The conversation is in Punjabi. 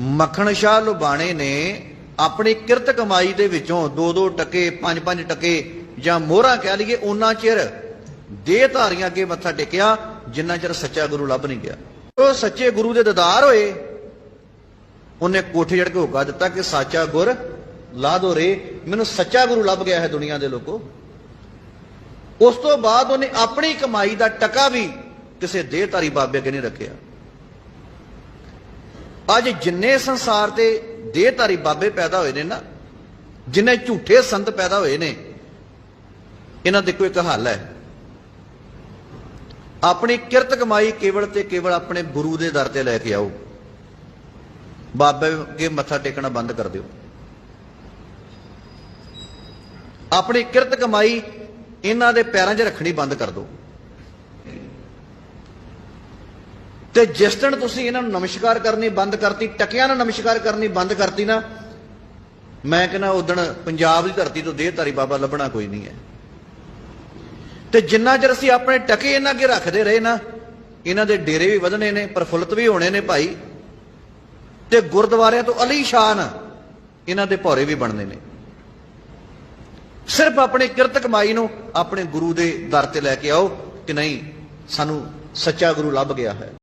ਮੱਖਣ ਸ਼ਾਹ ਲੁਬਾਣੇ ਨੇ ਆਪਣੀ ਕਿਰਤ ਕਮਾਈ ਦੇ ਵਿੱਚੋਂ 2-2 ਟਕੇ 5-5 ਟਕੇ ਜਾਂ ਮੋਹਰਾਂ ਕਹਿ ਲਈਏ, ਉਹਨਾਂ ਚਿਰ ਦੇਹ ਧਾਰੀਆਂ ਅੱਗੇ ਮੱਥਾ ਟੇਕਿਆ, ਜਿੰਨਾ ਚਿਰ ਸੱਚਾ ਗੁਰੂ ਲੱਭ ਨਹੀਂ ਗਿਆ। ਉਹ ਸੱਚੇ ਗੁਰੂ ਦੇ ਦਦਾਰ ਹੋਏ। ਉਹਨੇ ਕੋਠੇ ਚੜ ਕੇ ਹੋਕਾ ਦਿੱਤਾ ਕਿ ਸੱਚਾ ਗੁਰ ਲਾ ਦੋ ਰੇ, ਮੈਨੂੰ ਸੱਚਾ ਗੁਰੂ ਲੱਭ ਗਿਆ ਹੈ ਦੁਨੀਆ ਦੇ ਲੋਕੋ। ਉਸ ਤੋਂ ਬਾਅਦ ਉਹਨੇ ਆਪਣੀ ਕਮਾਈ ਦਾ ਟਕਾ ਵੀ ਕਿਸੇ ਦੇਹਧਾਰੀ ਬਾਬੇ ਅੱਗੇ ਨਹੀਂ ਰੱਖਿਆ। ਅੱਜ ਜਿੰਨੇ ਸੰਸਾਰ ਤੇ ਦੇਹਧਾਰੀ ਬਾਬੇ ਪੈਦਾ ਹੋਏ ਨੇ ਨਾ, ਜਿੰਨੇ ਝੂਠੇ ਸੰਤ ਪੈਦਾ ਹੋਏ ਨੇ, ਇਹਨਾਂ ਦੇ ਕੋਈ ਇੱਕ ਹੱਲ ਹੈ। ਆਪਣੀ ਕਿਰਤ ਕਮਾਈ ਕੇਵਲ ਤੇ ਕੇਵਲ ਆਪਣੇ ਗੁਰੂ ਦੇ ਦਰ ਤੇ ਲੈ ਕੇ ਆਓ। ਬਾਬੇ ਅੱਗੇ ਮੱਥਾ ਟੇਕਣਾ ਬੰਦ ਕਰ ਦਿਓ। ਆਪਣੀ ਕਿਰਤ ਕਮਾਈ ਇਹਨਾਂ ਦੇ ਪੈਰਾਂ 'ਚ ਰੱਖਣੀ ਬੰਦ ਕਰ ਦਿਓ। ਤੇ ਜਿਸ ਦਿਨ ਤੁਸੀਂ ਇਹਨਾਂ ਨੂੰ ਨਮਸਕਾਰ ਕਰਨੀ ਬੰਦ ਕਰਤੀ, ਟਕਿਆਂ ਨਾਲ ਨਮਸਕਾਰ ਕਰਨੀ ਬੰਦ ਕਰਤੀ ਨਾ, ਮੈਂ ਕਹਿੰਦਾ ਉਦਣ ਪੰਜਾਬ ਦੀ ਧਰਤੀ ਤੋਂ ਦੇਹਧਾਰੀ ਬਾਬਾ ਲੱਭਣਾ ਕੋਈ ਨਹੀਂ ਹੈ। ਤੇ ਜਿੰਨਾ ਚਿਰ ਅਸੀਂ ਆਪਣੇ ਟਕੇ ਇਹਨਾਂ ਅੱਗੇ ਰੱਖਦੇ ਰਹੇ ਨਾ, ਇਹਨਾਂ ਦੇ ਡੇਰੇ ਵੀ ਵਧਣੇ ਨੇ, ਪ੍ਰਫੁੱਲਤ ਵੀ ਹੋਣੇ ਨੇ ਭਾਈ, ਤੇ ਗੁਰਦੁਆਰਿਆਂ ਤੋਂ ਅਲੀਸ਼ਾਨ ਇਹਨਾਂ ਦੇ ਭੌਰੇ ਵੀ ਬਣਨੇ ਨੇ। ਸਿਰਫ ਆਪਣੀ ਕਿਰਤ ਕਮਾਈ ਨੂੰ ਆਪਣੇ ਗੁਰੂ ਦੇ ਦਰ ਤੇ ਲੈ ਕੇ ਆਓ ਕਿ ਨਹੀਂ, ਸਾਨੂੰ ਸੱਚਾ ਗੁਰੂ ਲੱਭ ਗਿਆ ਹੈ।